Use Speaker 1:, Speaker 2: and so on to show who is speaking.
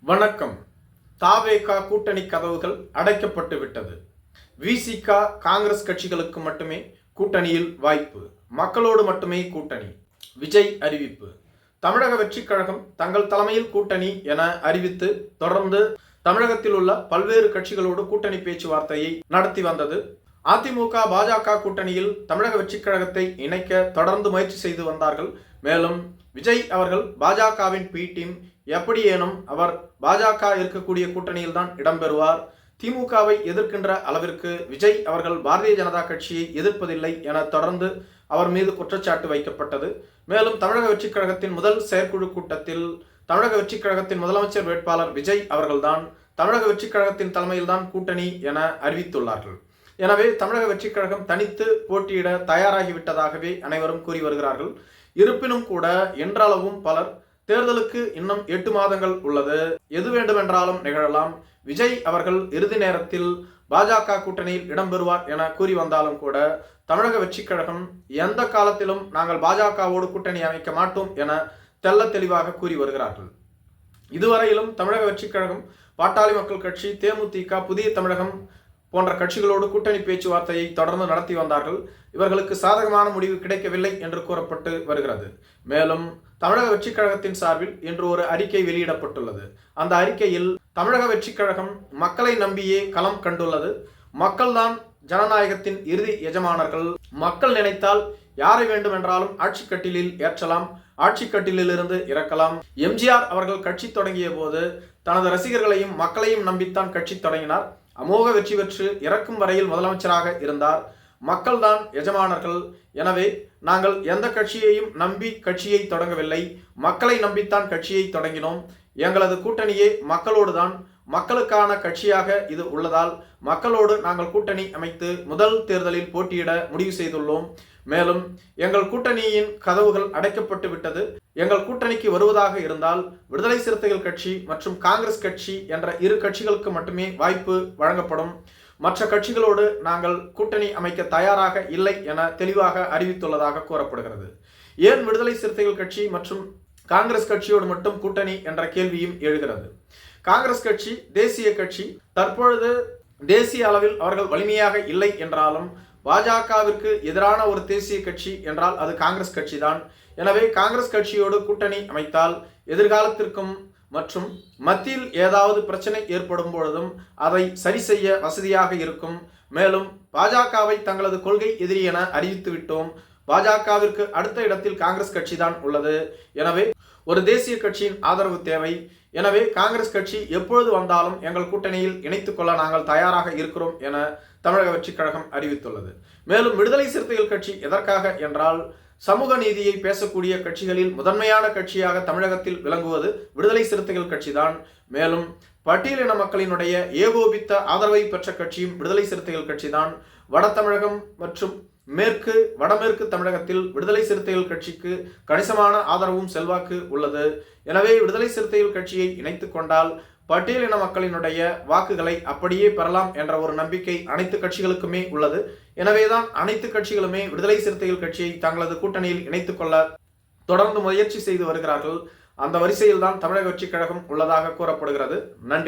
Speaker 1: வணக்கம். தாவேகா கூட்டணி கதவுகள் அடைக்கப்பட்டு விட்டது. விசிகா காங்கிரஸ் கட்சிகளுக்கு மட்டுமே கூட்டணியில் வாய்ப்பு. மக்களோடு மட்டுமே கூட்டணி. விஜய் அறிவிப்பு. தமிழக வெற்றிக் கழகம் தங்கள் தலைமையில் கூட்டணி என அறிவித்து தொடர்ந்து தமிழகத்தில் உள்ள பல்வேறு கட்சிகளோடு கூட்டணி பேச்சுவார்த்தையை நடத்தி வந்தது. அதிமுக பாஜக கூட்டணியில் தமிழக வெற்றிக் கழகத்தை இணைக்க தொடர்ந்து முயற்சி செய்து வந்தார்கள். மேலும் விஜய் அவர்கள் பாஜகவின் பி டீம் எப்படியேனும் அவர் பாஜக இருக்கக்கூடிய கூட்டணியில் தான் இடம்பெறுவார். திமுகவை எதிர்க்கின்ற அளவிற்கு விஜய் அவர்கள் பாரதிய ஜனதா கட்சியை எதிர்ப்பதில்லை என தொடர்ந்து அவர் மீது குற்றச்சாட்டு வைக்கப்பட்டது. மேலும் தமிழக வெற்றிக் கழகத்தின் முதல் செயற்குழு கூட்டத்தில் தமிழக வெற்றிக் கழகத்தின் முதலமைச்சர் வேட்பாளர் விஜய் அவர்கள்தான் தமிழக வெற்றிக் கழகத்தின் தலைமையில்தான் கூட்டணி என அறிவித்துள்ளார்கள். எனவே தமிழக வெற்றிக் கழகம் தனித்து போட்டியிட தயாராகிவிட்டதாகவே அனைவரும் கூறி வருகிறார்கள். இருப்பினும் கூட என்றளவும் பலர் தேர்தலுக்கு இன்னும் எட்டு மாதங்கள் உள்ளது. எது வேண்டுமென்றாலும் நிகழலாம். விஜய் அவர்கள் இறுதி நேரத்தில் பாஜக கூட்டணியில் இடம்பெறுவார் என கூறி வந்தாலும் கூட தமிழக வெற்றிக் கழகம் எந்த காலத்திலும் நாங்கள் பாஜகவோடு கூட்டணி அமைக்க மாட்டோம் என தெள்ள தெளிவாக கூறி வருகிறார்கள். இதுவரையிலும் தமிழக வெற்றிக் கழகம் பாட்டாளி மக்கள் கட்சி தேமுதிக புதிய தமிழகம் போன்ற கட்சிகளோடு கூட்டணி பேச்சுவார்த்தையை தொடர்ந்து நடத்தி வந்தார்கள். இவர்களுக்கு சாதகமான முடிவு கிடைக்கவில்லை என்று கூறப்பட்டு வருகிறது. மேலும் தமிழக வெற்றிக் கழகத்தின் சார்பில் இன்று ஒரு அறிக்கை வெளியிடப்பட்டுள்ளது. அந்த அறிக்கையில் தமிழக வெற்றிக் கழகம் மக்களை நம்பியே களம் கண்டுள்ளது. மக்கள்தான் ஜனநாயகத்தின் இறுதி எஜமானர்கள். மக்கள் நினைத்தால் யாரை வேண்டுமென்றாலும் ஆட்சி கட்டிலில் ஏற்றலாம் ஆட்சி கட்டிலிருந்து இறக்கலாம் எம்ஜிஆர் அவர்கள் கட்சி தொடங்கிய போது தனது ரசிகர்களையும் மக்களையும் நம்பித்தான் கட்சி தொடங்கினார். அமோக வெற்றி பெற்று இறக்கும் வரையில் முதலமைச்சராக இருந்தார். மக்கள்தான் எஜமானர்கள். எனவே நாங்கள் எந்த கட்சியையும் நம்பி கட்சியை தொடங்கவில்லை. மக்களை நம்பித்தான் கட்சியை தொடங்கினோம். எங்களது கூட்டணியே மக்களோடு தான் மக்களுக்கான கட்சியாக இது உள்ளதால் மக்களோடு நாங்கள் கூட்டணி அமைத்து முதல் தேர்தலில் போட்டியிட முடிவு செய்துள்ளோம். மேலும் எங்கள் கூட்டணியின் கதவுகள் அடைக்கப்பட்டு விட்டது எங்கள் கூட்டணிக்கு வருவதாக இருந்தால் விடுதலை சிறுத்தைகள் கட்சி மற்றும் காங்கிரஸ் கட்சி என்ற இரு கட்சிகளுக்கு மட்டுமே வாய்ப்பு வழங்கப்படும். மற்ற கட்சிகளோடு நாங்கள் கூட்டணி அமைக்க தயாராக இல்லை என தெளிவாக அறிவித்துள்ளதாக கூறப்படுகிறது. ஏன் விடுதலை சிறுத்தைகள் கட்சி மற்றும் காங்கிரஸ் கட்சியோடு மட்டும் கூட்டணி என்ற கேள்வியும் எழுகிறது. காங்கிரஸ் கட்சி தேசிய கட்சி தற்பொழுது தேசிய அளவில் அவர்கள் வலிமையாக இல்லை என்றாலும் பாஜகவிற்கு எதிரான ஒரு தேசிய கட்சி என்றால் அது காங்கிரஸ் கட்சி தான் எனவே காங்கிரஸ் கட்சியோடு கூட்டணி அமைத்தால் எதிர்காலத்திற்கும் மற்றும் மத்தியில் ஏதாவது பிரச்சனை ஏற்படும் பொழுதும் அதை சரி செய்ய வசதியாக இருக்கும். மேலும் பாஜகவை தங்களது கொள்கை எதிரி என அறிவித்து விட்டோம். பாஜகவிற்கு அடுத்த இடத்தில் காங்கிரஸ் கட்சி தான் உள்ளது. எனவே ஒரு தேசிய கட்சியின் ஆதரவு தேவை. எனவே காங்கிரஸ் கட்சி எப்பொழுது வந்தாலும் எங்கள் கூட்டணியில் இணைத்துக் கொள்ள நாங்கள் தயாராக இருக்கிறோம் என தமிழக வெற்றிக் கழகம் அறிவித்துள்ளது. மேலும் விடுதலை சிறுத்தைகள் கட்சி எதற்காக என்றால் சமூக நீதியை பேசக்கூடிய கட்சிகளில் முதன்மையான கட்சியாக தமிழகத்தில் விளங்குவது விடுதலை சிறுத்தைகள் கட்சிதான். மேலும் பட்டியலின மக்களினுடைய ஏகோபித்த ஆதரவை பெற்ற கட்சியும் விடுதலை சிறுத்தைகள் கட்சிதான். வட தமிழகம் மற்றும் மேற்கு வடமேற்கு தமிழகத்தில் விடுதலை சிறுத்தைகள் கட்சிக்கு கணிசமான ஆதரவும் செல்வாக்கு உள்ளது. எனவே விடுதலை சிறுத்தைகள் கட்சியை இணைத்துக் கொண்டால் பட்டியலின மக்களினுடைய வாக்குகளை அப்படியே பெறலாம் என்ற ஒரு நம்பிக்கை அனைத்து கட்சிகளுக்குமே உள்ளது. எனவேதான் அனைத்து கட்சிகளுமே விடுதலை சிறுத்தைகள் கட்சியை தங்களது கூட்டணியில் இணைத்துக் கொள்ள தொடர்ந்து முயற்சி செய்து வருகிறார்கள். அந்த வரிசையில் தான் தமிழக கட்சி கழகம் உள்ளதாக கூறப்படுகிறது. நன்றி.